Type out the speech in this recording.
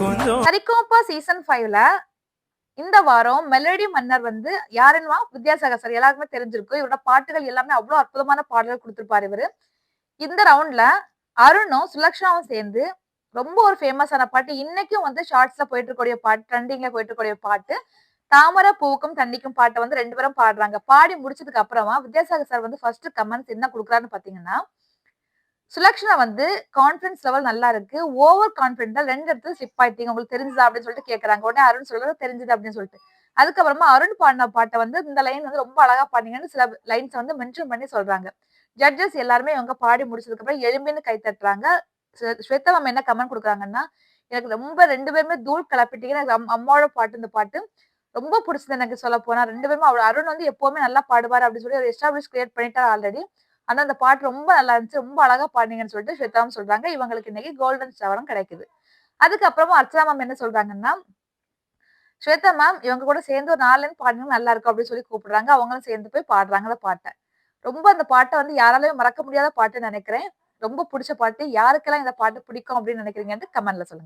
கொஞ்சம். சரிகோப்பா சீசன் ஃபைவ்ல இந்த வாரம் மெலடி மன்னர் வந்து யாருன்னா வித்யாசாகர் சார். எல்லாருக்குமே தெரிஞ்சிருக்கும். இவரோட பாட்டுகள் எல்லாமே அவ்வளவு அற்புதமான பாடல்கள் கொடுத்துருப்பாரு இவரு. இந்த ரவுண்ட்ல அருணும் சுலக்ஷாவும் சேர்ந்து ரொம்ப ஒரு ஃபேமஸான பாட்டு. இன்னைக்கும் வந்து ஷார்ட்ஸ்ல போயிட்டு இருக்கக்கூடிய பாட்டு ட்ரெண்டிங்ல போயிட்டு இருக்கக்கூடிய பாட்டு. தாமரை பூவுக்கும் தண்ணிக்கும் பாட்டை வந்து ரெண்டு பேரும் பாடுறாங்க. பாடி முடிச்சதுக்கு அப்புறமா வித்யாசாகர் சார் வந்து ஃபர்ஸ்ட் கமெண்ட்ஸ் என்ன கொடுக்குறாருன்னு பாத்தீங்கன்னா சுலக்ஷனா வந்து கான்ஃபிடன்ஸ் லெவல் நல்லா இருக்கு. ஓவர் கான்பிடென்டா ரெண்டு இடத்துல ஸ்லிப் ஆயிட்டீங்க. உங்களுக்கு தெரிஞ்சதா அப்படின்னு சொல்லிட்டு கேக்குறாங்க. உடனே அருண் சொல்றது தெரிஞ்சது அப்படின்னு சொல்லிட்டு. அதுக்கப்புறமா அருண் பாடின பாட்டை வந்து இந்த லைன் வந்து ரொம்ப அழகா பாடினீங்கன்னு சில லைன்ஸ் வந்து மென்ஷன் பண்ணி சொல்றாங்க. ஜட்ஜஸ் எல்லாருமே இவங்க பாடி முடிச்சதுக்கு அப்புறம் எலும்பின்னு கை தட்டுறாங்க. ஸ்வேதா மேம் என்ன கமெண்ட் கொடுக்குறாங்கன்னா எனக்கு ரொம்ப ரெண்டு பேருமே தூள் கிளப்பிட்டீங்க எனக்கு அம்மாவோட பாட்டு இந்த பாட்டு ரொம்ப பிடிச்சது எனக்கு சொல்ல போனா ரெண்டு பேருமே அவர் அருண் வந்து எப்பவுமே நல்லா பாடுவார் அப்படின்னு சொல்லி ஒரு எஸ்டாப்ளிஷ் கிரியேட் பண்ணிட்டார் ஆல்ரெடி ஆனா அந்த பாட்டு ரொம்ப நல்லா இருந்துச்சு. ரொம்ப அழகா பாடினீங்கன்னு சொல்லிட்டு ஸ்வேதாவும் சொல்றாங்க. இவங்களுக்கு இன்னைக்கு கோல்டன் ஸ்டவரம் கிடைக்குது. அதுக்கப்புறமா அர்ச்சனா மேம் என்ன சொல்றாங்கன்னா ஸ்வேதா மேம் இவங்க கூட சேர்ந்து ஒரு நாலு line நல்லா இருக்கும் அப்படின்னு சொல்லி கூப்பிடுறாங்க. அவங்களும் சேர்ந்து போய் பாடுறாங்க அந்த பாட்டை. ரொம்ப அந்த பாட்டை வந்து யாராலையும் மறக்க முடியாத பாட்டுன்னு நினைக்கிறேன். ரொம்ப பிடிச்ச பாட்டு. யாருக்கெல்லாம் இந்த பாட்டு பிடிக்கும் அப்படின்னு நினைக்கிறீங்கன்னு கமெண்ட்ல சொல்லுங்க.